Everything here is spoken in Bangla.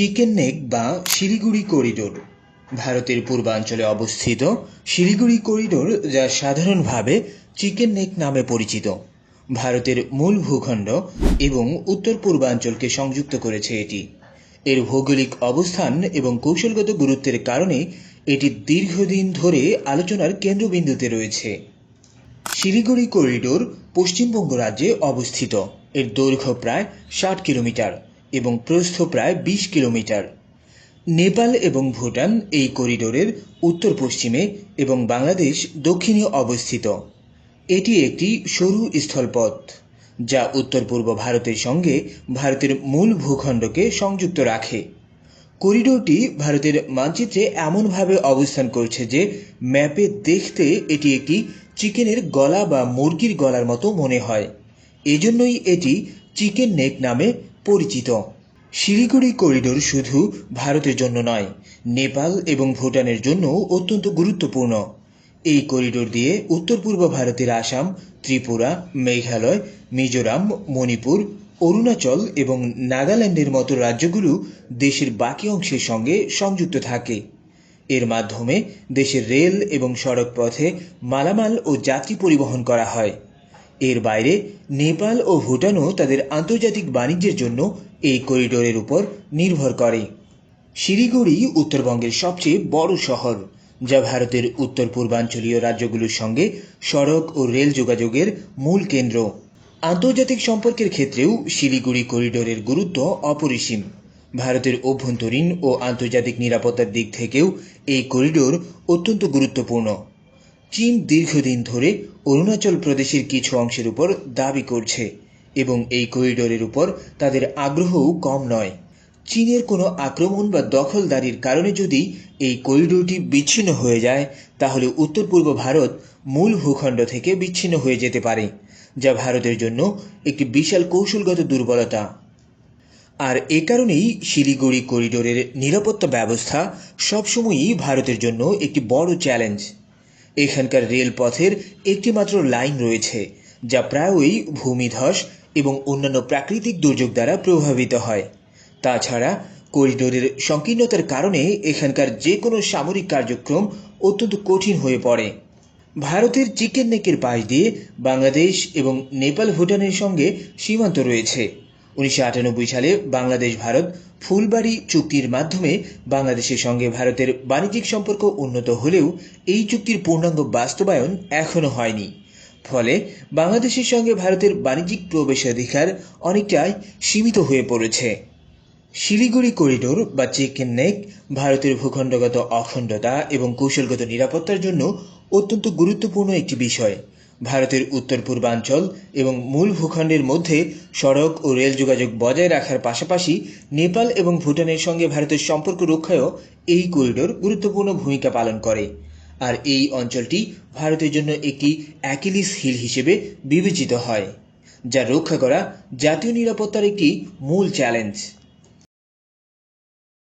চিকেন নেক বা শিলিগুড়ি করিডোর। ভারতের পূর্বাঞ্চলে অবস্থিত শিলিগুড়ি করিডোর যা সাধারণভাবে চিকেন নেক নামে পরিচিত। ভারতের মূল ভূখণ্ড এবং উত্তর পূর্বাঞ্চলকে সংযুক্ত করেছে এটি। এর ভৌগোলিক অবস্থান এবং কৌশলগত গুরুত্বের কারণে এটি দীর্ঘদিন ধরে আলোচনার কেন্দ্রবিন্দুতে রয়েছে। শিলিগুড়ি করিডোর পশ্চিমবঙ্গ রাজ্যে অবস্থিত। এর দৈর্ঘ্য প্রায় ষাট কিলোমিটার। এবং প্রস্থ প্রায় বিশ কিলোমিটার। নেপাল এবং ভুটান এই করিডোরের উত্তর পশ্চিমে এবং বাংলাদেশ দক্ষিণে অবস্থিত। এটি একটি সরু স্থলপথ, যা উত্তর পূর্ব ভারতের সঙ্গে ভারতের মূল ভূখণ্ডকে সংযুক্ত রাখে। করিডোরটি ভারতের মানচিত্রে এমনভাবে অবস্থান করছে যে, ম্যাপে দেখতে এটি একটি চিকেনের গলা বা মুরগির গলার মতো মনে হয়। এজন্যই এটি চিকেন নেক নামে পরিচিত। শিলিগুড়ি করিডোর শুধু ভারতের জন্য নয়, নেপাল এবং ভুটানের জন্য অত্যন্ত গুরুত্বপূর্ণ। এই করিডোর দিয়ে উত্তর পূর্ব ভারতের আসাম, ত্রিপুরা, মেঘালয়, মিজোরাম, মণিপুর, অরুণাচল এবং নাগাল্যান্ডের মতো রাজ্যগুলো দেশের বাকি অংশের সঙ্গে সংযুক্ত থাকে। এর মাধ্যমে দেশের রেল এবং সড়ক পথে মালামাল ও যাত্রী পরিবহন করা হয়। এর বাইরে নেপাল ও ভুটানও তাদের আন্তর্জাতিক বাণিজ্যের জন্য এই করিডোরের উপর নির্ভর করে। শিলিগুড়ি উত্তরবঙ্গের সবচেয়ে বড় শহর, যা ভারতের উত্তর পূর্বাঞ্চলীয় রাজ্যগুলোর সঙ্গে সড়ক ও রেল যোগাযোগের মূল কেন্দ্র। আন্তর্জাতিক সম্পর্কের ক্ষেত্রেও শিলিগুড়ি করিডোরের গুরুত্ব অপরিসীম। ভারতের অভ্যন্তরীণ ও আন্তর্জাতিক নিরাপত্তার দিক থেকেও এই করিডোর অত্যন্ত গুরুত্বপূর্ণ। চীন দীর্ঘদিন ধরে অরুণাচল প্রদেশের কিছু অংশের উপর দাবি করছে এবং এই করিডোরের উপর তাদের আগ্রহও কম নয়। চীনের কোনো আক্রমণ বা দখলদারির কারণে যদি এই করিডোরটি বিচ্ছিন্ন হয়ে যায়, তাহলে উত্তর পূর্ব ভারত মূল ভূখণ্ড থেকে বিচ্ছিন্ন হয়ে যেতে পারে, যা ভারতের জন্য একটি বিশাল কৌশলগত দুর্বলতা। আর এ কারণেই শিলিগুড়ি করিডোরের নিরাপত্তা ব্যবস্থা সবসময়ই ভারতের জন্য একটি বড় চ্যালেঞ্জ এখানকার রেলপথের একটিমাত্র লাইন রয়েছে, যা প্রায়ই ভূমিধস এবং অন্যান্য প্রাকৃতিক দুর্যোগ দ্বারা প্রভাবিত হয়। তাছাড়া করিডোরের সংকীর্ণতার কারণে এখানকার যে কোনো সামরিক কার্যক্রম অত্যন্ত কঠিন হয়ে পড়ে। ভারতের চিকেন নেকের পাশ দিয়ে বাংলাদেশ এবং নেপাল ভুটানের সঙ্গে সীমান্ত রয়েছে। উনিশশো আটানব্বই সালে বাংলাদেশ ভারত ফুলবাড়ি চুক্তির মাধ্যমে বাংলাদেশের সঙ্গে ভারতের বাণিজ্যিক সম্পর্ক উন্নত হলেও এই চুক্তির পূর্ণাঙ্গ বাস্তবায়ন এখনও হয়নি। ফলে বাংলাদেশের সঙ্গে ভারতের বাণিজ্যিক প্রবেশাধিকার অনেকটাই সীমিত হয়ে পড়েছে। শিলিগুড়ি করিডোর বা চিকেন নেক ভারতের ভূখণ্ডগত অখণ্ডতা এবং কৌশলগত নিরাপত্তার জন্য অত্যন্ত গুরুত্বপূর্ণ একটি বিষয়। ভারতের উত্তর পূর্বাঞ্চল এবং মূল ভূখণ্ডের মধ্যে সড়ক ও রেল যোগাযোগ বজায় রাখার পাশাপাশি নেপাল এবং ভুটানের সঙ্গে ভারতের সম্পর্ক রক্ষায়ও এই করিডোর গুরুত্বপূর্ণ ভূমিকা পালন করে। আর এই অঞ্চলটি ভারতের জন্য একটি অ্যাকিলিস হিল হিসেবে বিবেচিত হয়, যা রক্ষা করা জাতীয় নিরাপত্তার একটি মূল চ্যালেঞ্জ